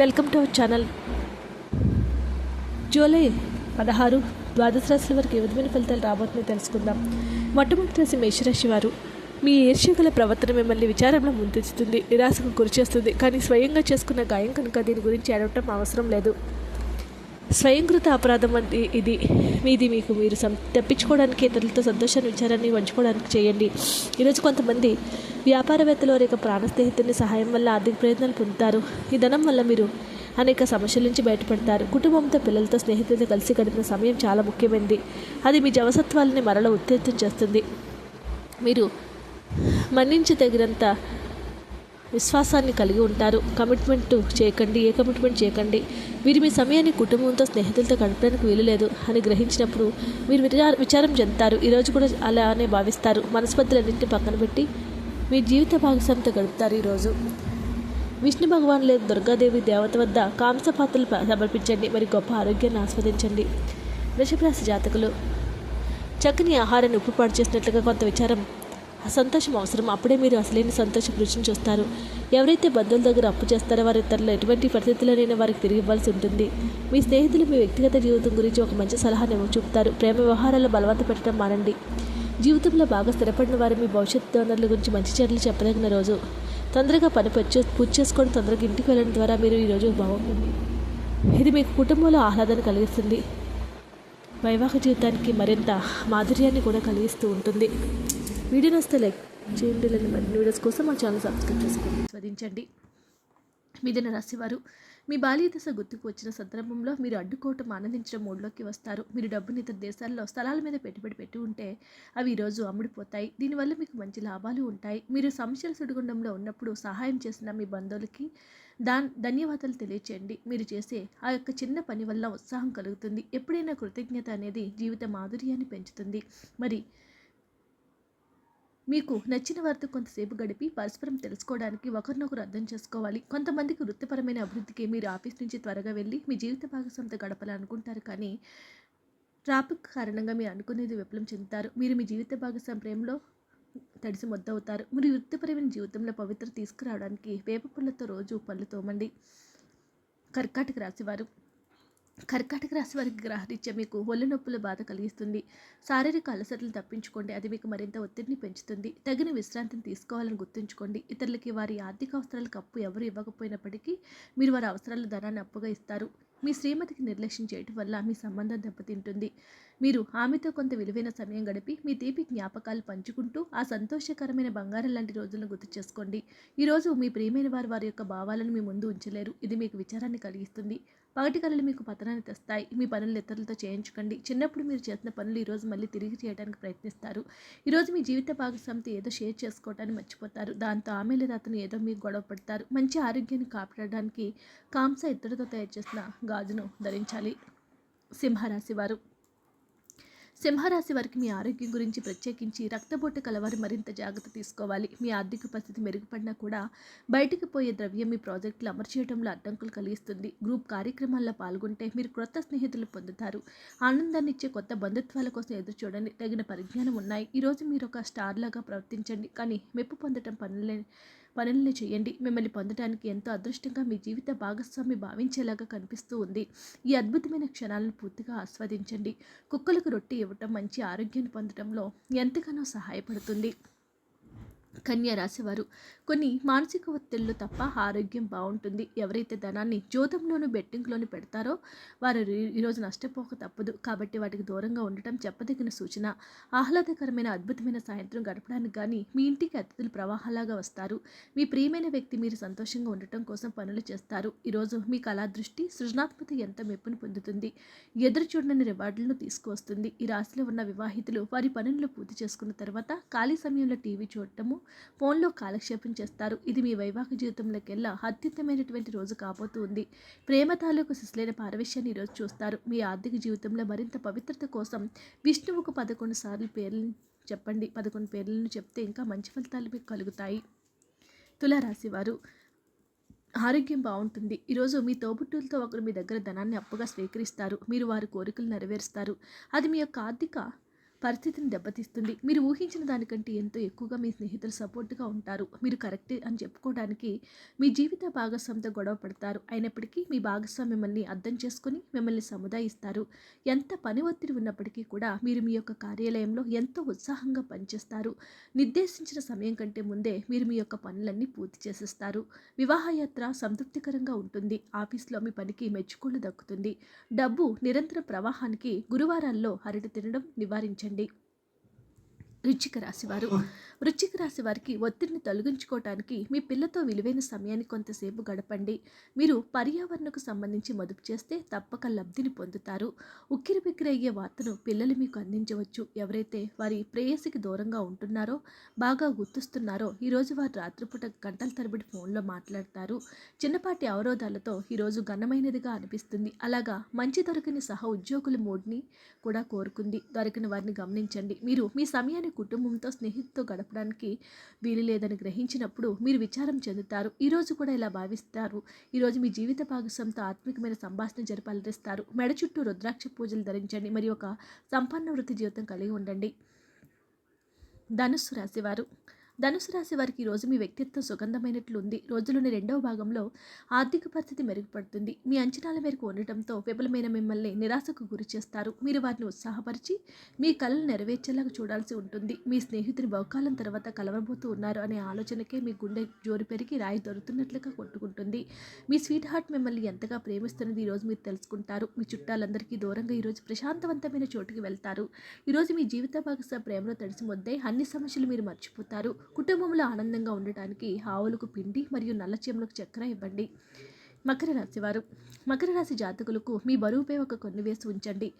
Welcome to our channel. July పదహారు ద్వాదశ రాశుల వరకు ఏ విధమైన ఫలితాలు రాబోతున్నాయి తెలుసుకుందాం. మొట్టమొదటి రాశి మేషరాశి వారు మీ ఈర్ష్యగల ప్రవర్తన మిమ్మల్ని విచారంలో ముందుంచుతుంది నిరాశకు గురి చేస్తుంది. కానీ స్వయంగా చేసుకున్న గాయం కనుక దీని గురించి అడగటం అవసరం లేదు. స్వయంకృత అపరాధం వంటి ఇది. మీది మీకు మీరు సం తప్పించుకోవడానికి ఇతరులతో సంతోషాన్ని విచారాన్ని పంచుకోవడానికి చేయండి. ఈరోజు కొంతమంది వ్యాపారవేత్తలు వారి యొక్క ప్రాణ స్నేహితుని సహాయం వల్ల ఆర్థిక ప్రయత్నాలు పొందుతారు. ఈ ధనం వల్ల మీరు అనేక సమస్యల నుంచి బయటపడతారు. కుటుంబంతో పిల్లలతో స్నేహితులతో కలిసి గడిపిన సమయం చాలా ముఖ్యమైనది. అది మీ జవసత్వాలని మరల ఉత్తేజం చేస్తుంది. మీరు మన్నించదగినంత విశ్వాసాన్ని కలిగి ఉంటారు. కమిట్మెంట్ చేయకండి ఏ కమిట్మెంట్ చేయకండి. మీరు మీ సమయాన్ని కుటుంబంతో స్నేహితులతో గడపడానికి వీలు లేదు అని గ్రహించినప్పుడు మీరు విచార విచారం చెందుతారు. ఈరోజు కూడా అలానే భావిస్తారు. మనస్పత్తులన్నింటినీ పక్కన పెట్టి మీ జీవిత భాగస్వామితో గడుపుతారు ఈరోజు విష్ణు భగవాన్ లేదా దుర్గాదేవి దేవత వద్ద కాంస పాత్రలు సమర్పించండి. మరి గొప్ప ఆరోగ్యాన్ని ఆస్వాదించండి. వృషభరాశి జాతకులు చక్కని ఆహారాన్ని ఉప్పుపాటు చేసినట్లుగా కొంత విచారం సంతోషం అవసరం. అప్పుడే మీరు అసలైన సంతోషం రుచిని చూస్తారు. ఎవరైతే బంధువుల దగ్గర అప్పు చేస్తారో వారి ఇతరులు ఎటువంటి పరిస్థితుల్లోనైనా వారికి తిరిగి ఇవ్వాల్సి ఉంటుంది. మీ స్నేహితులు మీ వ్యక్తిగత జీవితం గురించి ఒక మంచి సలహాను ఇవ్వ- చూపుతారు. ప్రేమ వ్యవహారాలు బలవంత పెట్టడం మానండి. జీవితంలో బాగా స్థిరపడిన వారు మీ భవిష్యత్ వనరుల గురించి మంచి చర్యలు చెప్పదగిన రోజు. తొందరగా పని పచ్చి పూర్తి చేసుకొని తొందరగా ఇంటికి వెళ్ళడం ద్వారా మీరు ఈరోజు బాగుంటుంది ఇది మీకు కుటుంబంలో ఆహ్లాదాన్ని కలిగిస్తుంది. వైవాహిక జీవితానికి మరింత మాధుర్యాన్ని కూడా కలిగిస్తూ ఉంటుంది. వీడియో నస్తే లైక్ చేయండి లేని మరిన్ని వీడియోస్ కోసం మా ఛానల్ సబ్స్క్రైబ్ చేసుకోండి. స్వదించండి మిథున రాశివారు మీ బాల్య దశ గుర్తుకు వచ్చిన సందర్భంలో మీరు అడ్డుకోవటం ఆనందించడం మూడ్లోకి వస్తారు. మీరు డబ్బుని ఇతర దేశాల్లో స్థలాల మీద పెట్టుబడి పెట్టి ఉంటే అవి ఈరోజు అమ్ముడిపోతాయి. దీనివల్ల మీకు మంచి లాభాలు ఉంటాయి. మీరు సమస్యల సుడిగుండంలో ఉన్నప్పుడు సహాయం చేసిన మీ బంధువులకి దాన్ ధన్యవాదాలు తెలియచేయండి. మీరు చేసే ఆ యొక్క చిన్న పని వల్ల ఉత్సాహం కలుగుతుంది. ఎప్పుడైనా కృతజ్ఞత అనేది జీవిత మాధుర్యాన్ని పెంచుతుంది. మరి మీకు నచ్చిన వారితో కొంతసేపు గడిపి పరస్పరం తెలుసుకోవడానికి ఒకరినొకరు అర్థం చేసుకోవాలి. కొంతమందికి వృత్తిపరమైన అభివృద్ధికి మీరు ఆఫీస్ నుంచి త్వరగా వెళ్ళి మీ జీవిత భాగస్వామితో గడపాలనుకుంటారు కానీ ట్రాఫిక్ కారణంగా మీరు అనుకునేది విఫలం చెందుతారు. మీరు మీ జీవిత భాగస్వామి ప్రేమలో తడిసి మొద్దవుతారు. మీరు వృత్తిపరమైన జీవితంలో పవిత్ర తీసుకురావడానికి వేప పుల్లతో రోజు పళ్ళు తోమండి. కర్కాటక రాశివారు కర్కాటక రాశి వారికి గ్రహరీత్యా మీకు ఒళ్ళు నొప్పుల బాధ కలిగిస్తుంది. శారీరక అలసటలు తప్పించుకోండి. అది మీకు మరింత ఒత్తిడిని పెంచుతుంది. తగిన విశ్రాంతిని తీసుకోవాలని గుర్తుంచుకోండి. ఇతరులకి వారి ఆర్థిక అవసరాలకు అప్పు ఎవరు ఇవ్వకపోయినప్పటికీ మీరు వారి అవసరాల ధనాన్ని అప్పుగా ఇస్తారు. మీ శ్రీమతికి నిర్లక్ష్యం చేయటం వల్ల మీ సంబంధం దెబ్బతింటుంది. మీరు ఆమెతో కొంత విలువైన సమయం గడిపి మీ తీపి జ్ఞాపకాలు పంచుకుంటూ ఆ సంతోషకరమైన బంగారం లాంటి రోజులను గుర్తు చేసుకోండి. ఈరోజు మీ ప్రియమైన వారు వారి యొక్క భావాలను మీ ముందు ఉంచలేరు. ఇది మీకు విచారాన్ని కలిగిస్తుంది. పగటి కళలు మీకు పతనాన్ని తెస్తాయి. మీ పనులు ఇతరులతో చేయించుకోండి. చిన్నప్పుడు మీరు చేసిన పనులు ఈరోజు మళ్ళీ తిరిగి చేయడానికి ప్రయత్నిస్తారు. ఈరోజు మీ జీవిత భాగస్వామితో ఏదో షేర్ చేసుకోవటాన్ని మర్చిపోతారు. దాంతో ఆమె లేదా అతను ఏదో మీకు గొడవ పడతారు. మంచి ఆరోగ్యాన్ని కాపాడడానికి కాంస ఇతరులతో తయారు చేసిన గాజును ధరించాలి. సింహరాశి వారు. సింహరాశి వారికి మీ ఆరోగ్యం గురించి ప్రత్యేకించి రక్తపోటు కలవారు మరింత జాగ్రత్త తీసుకోవాలి. మీ ఆర్థిక పరిస్థితి మెరుగుపడినా కూడా బయటికి పోయే ద్రవ్యం మీ ప్రాజెక్టులు అమలు చేయడంలో అడ్డంకులు కలిగిస్తుంది. గ్రూప్ కార్యక్రమాల్లో పాల్గొంటే మీరు క్రొత్త స్నేహితులు పొందుతారు. ఆనందాన్ని ఇచ్చే కొత్త బంధుత్వాల కోసం ఎదురు చూడండి తగిన పరిజ్ఞానం ఉన్నాయి. ఈరోజు మీరు ఒక స్టార్ లాగా ప్రవర్తించండి. కానీ మెప్పు పొందడం పనులే పనుల్ని చేయండి. మిమ్మల్ని పొందడానికి ఎంతో అదృష్టంగా మీ జీవిత భాగస్వామి భావించేలాగా కనిపిస్తూ ఉంది. ఈ అద్భుతమైన క్షణాలను పూర్తిగా ఆస్వాదించండి. కుక్కలకు రొట్టె ఇవ్వటం మంచి ఆరోగ్యాన్ని పొందడంలో ఎంతగానో సహాయపడుతుంది. కన్యా రాశివారు కొన్ని మానసిక ఒత్తిళ్ళు తప్ప ఆరోగ్యం బాగుంటుంది. ఎవరైతే ధనాన్ని జోతంలోను బెట్టింగ్లోను పెడతారో వారు ఈరోజు నష్టపోక తప్పదు. కాబట్టి వాటికి దూరంగా ఉండటం చెప్పదగిన సూచన. ఆహ్లాదకరమైన అద్భుతమైన సాయంత్రం గడపడానికి కానీ మీ ఇంటికి అతిథులు ప్రవాహాలాగా వస్తారు. మీ ప్రియమైన వ్యక్తి మీరు సంతోషంగా ఉండటం కోసం పనులు చేస్తారు. ఈరోజు మీ కళా దృష్టి సృజనాత్మక ఎంత మెప్పును పొందుతుంది? ఎదురు చూడని రివార్డులను తీసుకువస్తుంది. ఈ రాశిలో ఉన్న వివాహితులు వారి పనులను పూర్తి చేసుకున్న తర్వాత ఖాళీ సమయంలో టీవీ చూడటము ఫోన్లో కాలక్షేపం చేస్తారు. ఇది మీ వైవాహిక జీవితంలోకెల్లా అత్యుత్తమైనటువంటి రోజు కాబోతూ ఉంది ప్రేమ తాలూకు శిశులైన పారవేశ్యాన్ని ఈరోజు చూస్తారు. మీ ఆర్థిక జీవితంలో మరింత పవిత్రత కోసం విష్ణువుకు పదకొండు సార్లు పేర్లను చెప్పండి. పదకొండు పేర్లను చెప్తే ఇంకా మంచి ఫలితాలు మీకు కలుగుతాయి. తులారాశి వారు ఆరోగ్యం బాగుంటుంది. ఈరోజు మీ తోబుట్టులతో ఒకరు మీ దగ్గర ధనాన్ని అప్పుగా స్వీకరిస్తారు. మీరు వారి కోరికలు నెరవేరుస్తారు. అది మీ యొక్క ఆర్థిక పరిస్థితిని దెబ్బతీస్తుంది. మీరు ఊహించిన దానికంటే ఎంతో ఎక్కువగా మీ స్నేహితులు సపోర్ట్గా ఉంటారు. మీరు కరెక్టే అని చెప్పుకోవడానికి మీ జీవిత భాగస్వామితో గొడవ పడతారు. అయినప్పటికీ మీ భాగస్వామి మిమ్మల్ని అర్థం చేసుకుని మిమ్మల్ని సముదాయిస్తారు. ఎంత పని ఒత్తిడి ఉన్నప్పటికీ కూడా మీరు మీ యొక్క కార్యాలయంలో ఎంతో ఉత్సాహంగా పనిచేస్తారు. నిర్దేశించిన సమయం కంటే ముందే మీరు మీ యొక్క పనులన్నీ పూర్తి చేసేస్తారు. వివాహయాత్ర సంతృప్తికరంగా ఉంటుంది. ఆఫీస్లో మీ పనికి మెచ్చుకోలు దక్కుతుంది. డబ్బు నిరంతర ప్రవాహానికి గురువారాల్లో అరటి తినడం నివారించండి. అండి వృచ్చిక రాశివారు. వృచ్చిక రాశి వారికి ఒత్తిడిని తొలగించుకోవటానికి మీ పిల్లతో విలువైన సమయాన్ని కొంతసేపు గడపండి. మీరు పర్యావరణకు సంబంధించి మదుపు చేస్తే తప్పక లబ్ధిని పొందుతారు. ఉక్కిరి బిక్కిరి అయ్యే వార్తను పిల్లలు మీకు అందించవచ్చు. ఎవరైతే వారి ప్రేయసికి దూరంగా ఉంటున్నారో బాగా గుర్తుస్తున్నారో ఈరోజు వారు రాత్రిపూట గంటల తరబడి ఫోన్లో మాట్లాడతారు. చిన్నపాటి అవరోధాలతో ఈరోజు ఘనమైనదిగా అనిపిస్తుంది. అలాగా మంచి దొరకని సహ ఉద్యోగుల మూడ్ని కూడా కోరుకుంది. దొరికిన వారిని గమనించండి. మీరు మీ సమయాన్ని కుటుంబంతో స్నేహితుతో గడపడానికి వీలు లేదని గ్రహించినప్పుడు మీరు విచారం చెందుతారు. ఈరోజు కూడా ఇలా భావిస్తారు. ఈరోజు మీ జీవిత భాగస్వామితో ఆత్మికమైన సంభాషణ జరపాలనిస్తారు. మెడ చుట్టూ రుద్రాక్ష పూజలు ధరించండి. మరియు ఒక సంపన్న వృత్తి జీవితం కలిగి ఉండండి. ధనుస్సు రాశివారు ధనుసు రాశి వారికి ఈరోజు మీ వ్యక్తిత్వం సుగంధమైనట్లు ఉంది రోజులోని రెండవ భాగంలో ఆర్థిక పరిస్థితి మెరుగుపడుతుంది. మీ అంచనాల మేరకు ఉండటంతో విఫలమైన మిమ్మల్ని నిరాశకు గురి చేస్తారు. మీరు వారిని ఉత్సాహపరిచి మీ కళలు నెరవేర్చేలాగా చూడాల్సి ఉంటుంది. మీ స్నేహితుని బహుకాలం తర్వాత కలవబోతూ ఉన్నారు అనే ఆలోచనకే మీ గుండె జోరు పెరిగి రాయి దొరుకుతున్నట్లుగా కొట్టుకుంటుంది. మీ స్వీట్ హార్ట్ మిమ్మల్ని ఎంతగా ప్రేమిస్తున్నది ఈరోజు మీరు తెలుసుకుంటారు. మీ చుట్టాలందరికీ దూరంగా ఈరోజు ప్రశాంతవంతమైన చోటుకి వెళ్తారు. ఈరోజు మీ జీవిత భాగస్వామి ప్రేమలో తడిసి మొద్దే అన్ని సమస్యలు మీరు మర్చిపోతారు. కుటుంబంలో ఆనందంగా ఉండటానికి ఆవులకు పిండి మరియు నల్లచీమలకు చక్కెర ఇవ్వండి. మకర రాశి వారు. మకర రాశి జాతకులకు మీ బరువుపై ఒక కొన్ని వేసి ఉంచండి.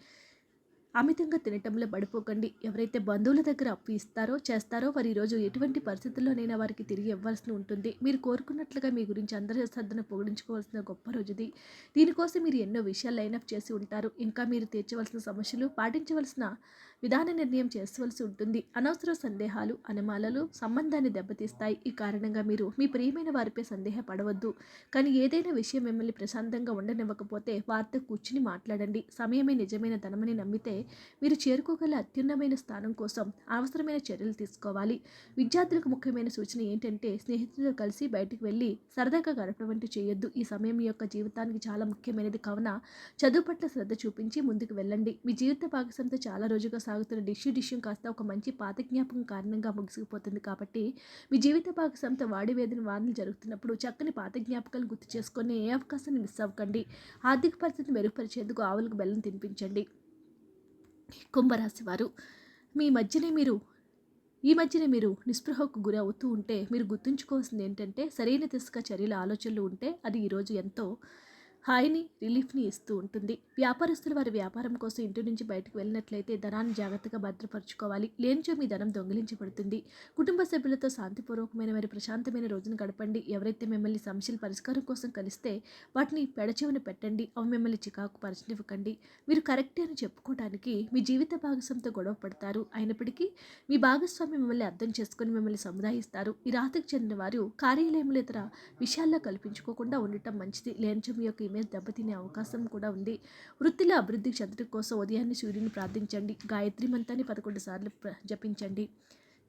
అమితంగా తినటంలో పడిపోకండి. ఎవరైతే బంధువుల దగ్గర అప్పు ఇస్తారో చేస్తారో వారు ఈరోజు ఎటువంటి పరిస్థితుల్లోనైనా వారికి తిరిగి ఇవ్వాల్సి ఉంటుంది. మీరు కోరుకున్నట్లుగా మీ గురించి అందరి శ్రద్ధను పొగిడించుకోవాల్సిన గొప్ప రోజుది. దీనికోసం మీరు ఎన్నో విషయాలు లైనప్ చేసి ఉంటారు. ఇంకా మీరు తీర్చవలసిన సమస్యలు పాటించవలసిన విధాన నిర్ణయం చేసుకోవాల్సి ఉంటుంది. అనవసర సందేహాలు అనుమానాలు సంబంధాన్ని దెబ్బతీస్తాయి. ఈ కారణంగా మీరు మీ ప్రియమైన వారిపై సందేహపడవద్దు. కానీ ఏదైనా విషయం మిమ్మల్ని ప్రశాంతంగా ఉండనివ్వకపోతే వారితో కూర్చుని మాట్లాడండి. సమయమే నిజమైన ధనమని నమ్మితే మీరు చేరుకోగల అత్యున్నమైన స్థానం కోసం అవసరమైన చర్యలు తీసుకోవాలి. విద్యార్థులకు ముఖ్యమైన సూచన ఏంటంటే స్నేహితులతో కలిసి బయటకు వెళ్ళి సరదాగా గడపడం వంటి చేయొద్దు. ఈ సమయం యొక్క జీవితానికి చాలా ముఖ్యమైనది. కావున చదువు పట్ల శ్రద్ధ చూపించి ముందుకు వెళ్ళండి. మీ జీవిత భాగస్వామితో చాలా రోజుగా సాగుతున్న డిష్యూ డిష్యూ కాస్త ఒక మంచి పాత జ్ఞాపకం కారణంగా ముగిసిపోతుంది కాబట్టి మీ జీవిత భాగస్వామితో వాడి వేదిన వాదనలు జరుగుతున్నప్పుడు చక్కని పాత జ్ఞాపకాలు గుర్తు చేసుకొని ఏ అవకాశాన్ని మిస్ అవ్వకండి. ఆర్థిక పరిస్థితిని మెరుగుపరిచేందుకు ఆవులకు బెల్లం తినిపించండి. కుంభరాశి వారు మీ మధ్యనే మీరు ఈ మధ్యన మీరు నిస్పృహకు గురి అవుతూ ఉంటే మీరు గుర్తుంచుకోవాల్సింది ఏంటంటే సరైన దిశగా చర్యల ఆలోచనలు ఉంటే అది ఈరోజు ఎంతో హాయిని రిలీఫ్ని ఇస్తూ ఉంటుంది. వ్యాపారస్తులు వారి వ్యాపారం కోసం ఇంటి నుంచి బయటకు వెళ్ళినట్లయితే ధనాన్ని జాగ్రత్తగా భద్రపరచుకోవాలి. లేనిచో మీ ధనం దొంగిలించబడుతుంది. కుటుంబ సభ్యులతో శాంతిపూర్వకమైన మరి ప్రశాంతమైన రోజును గడపండి. ఎవరైతే మిమ్మల్ని సమస్యల పరిష్కారం కోసం కలిస్తే వాటిని పెడచెవిన పెట్టండి. అవి మిమ్మల్ని చికాకు పరచనివ్వకండి. మీరు కరెక్టే అని చెప్పుకోవడానికి మీ జీవిత భాగస్వామితో గొడవ పడతారు. అయినప్పటికీ మీ భాగస్వామి మిమ్మల్ని అర్థం చేసుకొని మిమ్మల్ని సముదాయిస్తారు. ఈ రాతకు చెందిన వారు కార్యాలయంలో ఇతర విషయాల్లో కల్పించుకోకుండా ఉండటం మంచిది. లేనిచో మీ యొక్క ఇమేజ్ దెబ్బతినే అవకాశం కూడా ఉంది. వృత్తిలో అభివృద్ధి చెందడం కోసం ఉదయాన్నే సూర్యుని ప్రార్థించండి. గాయత్రి మంత్రాన్ని పదకొండు సార్లు జపించండి.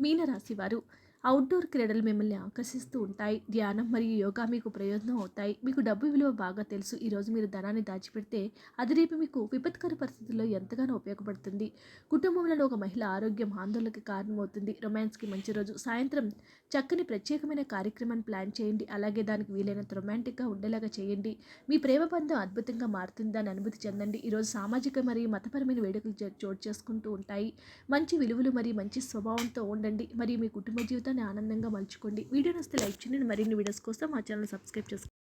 మీనరాశి వారు అవుట్డోర్ క్రీడలు మిమ్మల్ని ఆకర్షిస్తూ ఉంటాయి. ధ్యానం మరియు యోగా మీకు ప్రయోజనం అవుతాయి. మీకు డబ్బు విలువ బాగా తెలుసు. ఈరోజు మీరు ధనాన్ని దాచిపెడితే అది రేపు మీకు విపత్కర పరిస్థితుల్లో ఎంతగానో ఉపయోగపడుతుంది. కుటుంబంలో ఒక మహిళ ఆరోగ్యం ఆందోళనకి కారణమవుతుంది. రొమాన్స్కి మంచి రోజు. సాయంత్రం చక్కని ప్రత్యేకమైన కార్యక్రమాన్ని ప్లాన్ చేయండి. అలాగే దానికి వీలైనంత రొమాంటిక్గా ఉండేలాగా చేయండి. మీ ప్రేమ బంధం అద్భుతంగా మారుతుందని అనుభూతి చెందండి. ఈరోజు సామాజిక మరియు మతపరమైన వేడుకలు చోటు చేసుకుంటూ ఉంటాయి. మంచి విలువలు మరియు మంచి స్వభావంతో ఉండండి. మరియు మీ కుటుంబ జీవితాన్ని ఆనందంగా మలుచుకోండి. వీడియో నస్తే లైక్ చేయండి. మరిన్ని వీడియోస్ కోసం మా ఛానల్ సబ్స్క్రైబ్ చేసుకోండి.